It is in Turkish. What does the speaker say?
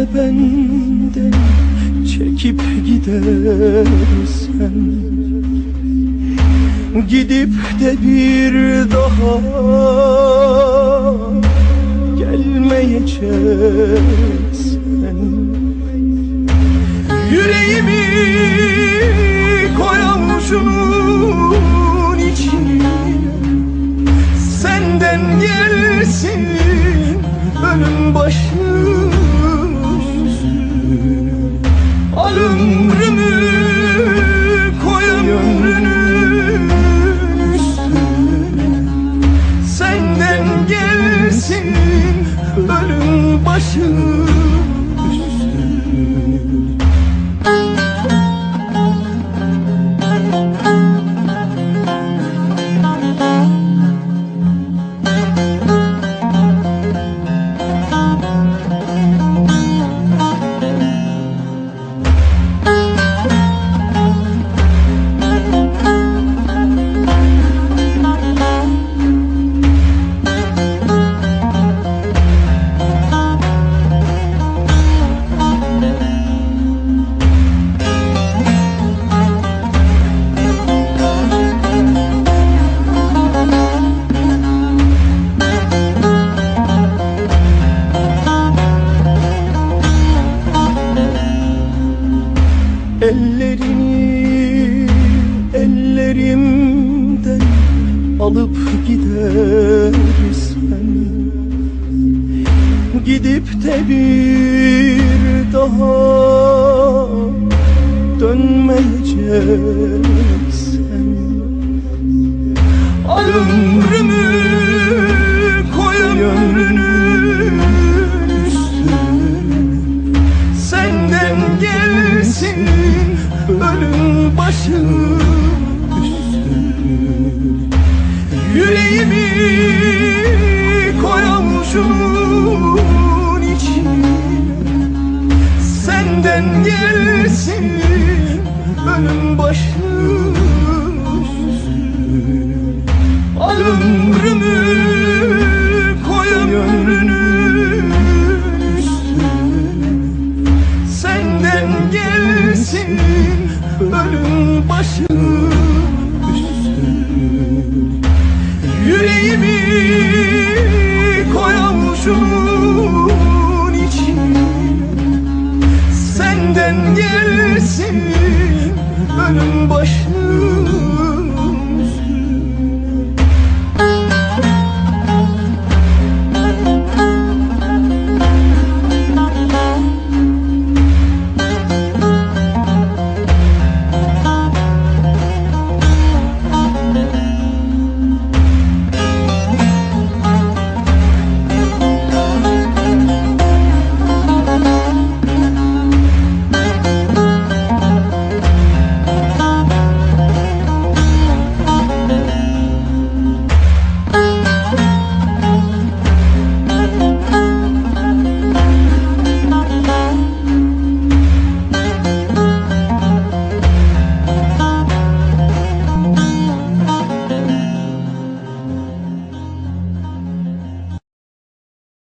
de benden çekip gidersen Gidip de bir daha gelmeyeceksen Yüreğimi koyamışımın içine Senden gelsin ölüm başı başım alıp gidersen Gidip de bir daha dönmeyeceksen Al ömrümü koy ömrünün üstüne. Senden gelsin ölüm başım gelsin Ölüm başı Al ömrümü koy ömrünün Senden gelsin ölüm başı Yüreğimi koy avucuma sen gelirsin Ölüm başlı